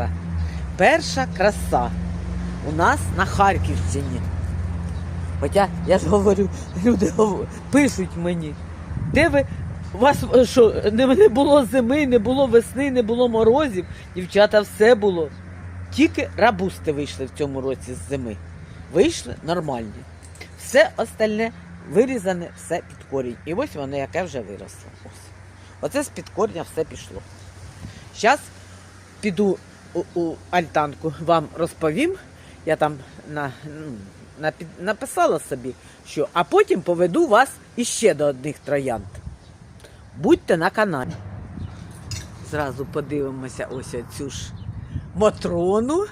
перша. Перша краса у нас на Харківщині. Хоча я ж говорю, люди пишуть мені, де ви. У вас е, що, не, було зими, не було весни, не було морозів. Дівчата, все було. Тільки рабусти вийшли в цьому році з зими. Вийшли нормальні. Все остальне вирізане, все під корінь. І ось воно яке вже виросло. Ось. Оце з-під корня все пішло. Зараз піду у, у альтанку, вам розповім. Я там на, ну, на, написала собі, що, а потім поведу вас іще до одних троянд. Будьте на каналі. Зразу подивимося ось оцю ж Матрону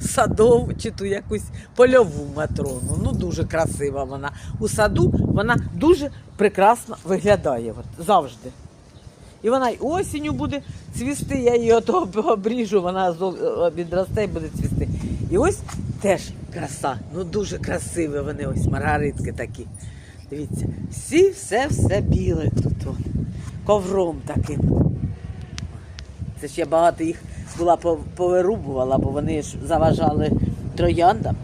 садову чи ту якусь польову матрону. Ну, дуже красива вона. У саду вона дуже прекрасно виглядає. От, завжди. І вона й осінню буде цвісти, я її ото обріжу, вона відросте і буде цвісти. І ось теж краса. Ну дуже красиві вони, ось маргаритки такі. Дивіться, всі все все біле тут. От. Ковром таким. Це ж я багато їх була повирубувала, бо вони ж заважали трояндам.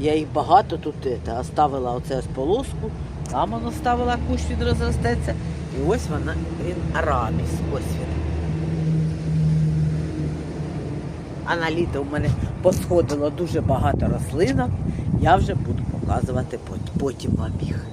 Я їх багато тут ете, оставила оце ось полоску, там воно ставила кущ він. І ось вона, він арабіс, ось він. А на літо у мене посходило дуже багато рослинок. Я вже буду показувати потім вам їх.